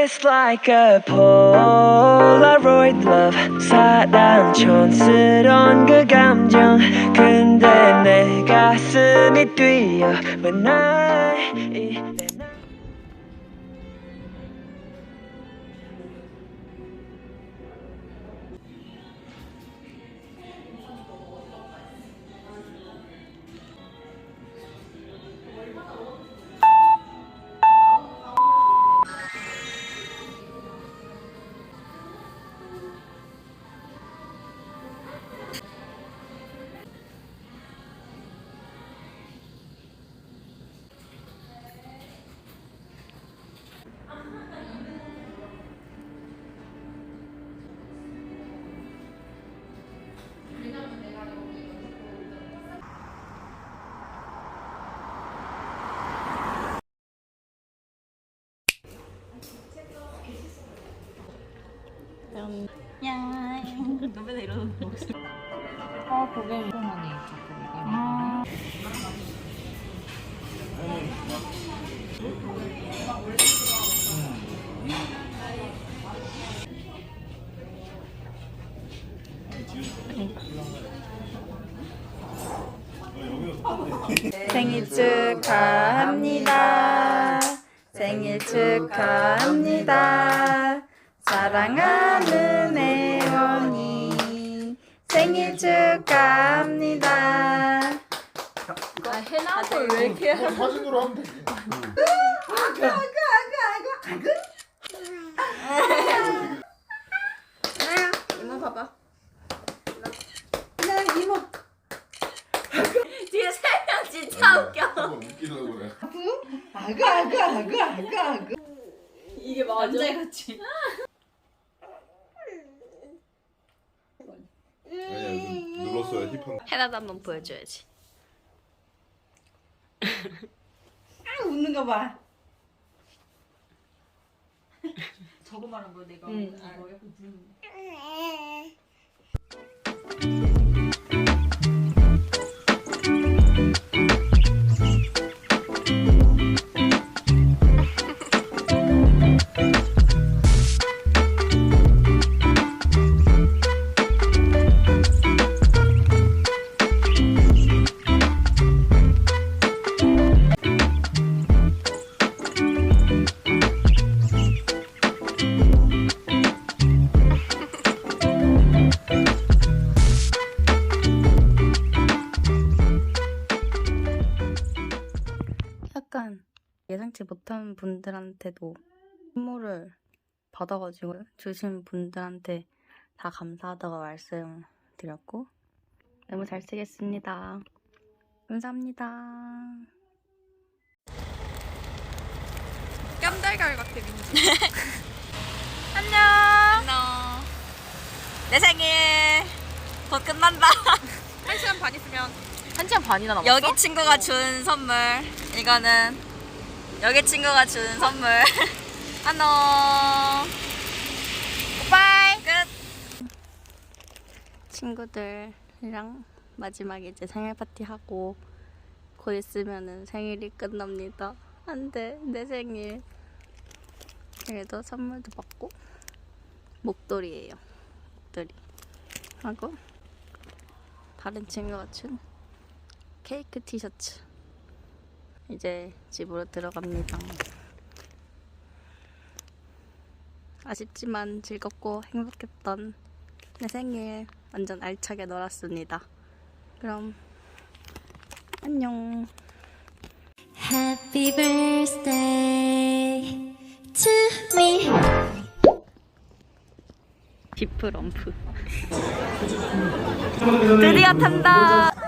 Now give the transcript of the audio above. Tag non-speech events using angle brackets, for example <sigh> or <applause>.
Just like a Polaroid love 사랑 촌스러운 그 감정 근데 내 가슴이 뛰어 When I 이래 나- 아, 그게 이상하네. 자꾸 이거. 생일 축하합니다. 생일 축하합니다. 사랑하는 애원이 생일 축하합니다. 그럼 사진으로 하면 되지. 이모 봐봐. 뒤에 세명 진짜 웃겨. 웃기려고 그래. 이게 맞아. 남자같이. 아니야, 눈 눌렀어야 힙한. 해나도 한번 보여줘야지. 웃는 거 봐. 저거 말한 거 내가. 응. 아, 뭐 약간 눈. 약간 예상치 못한 분들한테도 선물을 받아가지고 주신 분들한테 다 감사하다고 말씀드렸고 너무 잘 쓰겠습니다. 감사합니다. 깜달걀 같아 민지. <laughs> 안녕. 안녕. 내 생일 곧 끝난다. 한 시간 반 있으면 한 시간 반이나 남았어? 여기 친구가 준 선물. 이거는 여기 친구가 준 선물. <laughs> 안녕. 오빠이. 끝. 친구들이랑 마지막에 이제 생일 파티 하고 곧 있으면은 생일이 끝납니다. 안돼 내 생일. 그래도 선물도 받고 목도리예요. 목도리 하고 다른 친구가 준 케이크 티셔츠. 이제 집으로 들어갑니다. 아쉽지만 즐겁고 행복했던 내 생일 완전 알차게 놀았습니다. 그럼 안녕. Happy birthday to me. 비프 럼프. <laughs> 드디어 탄다.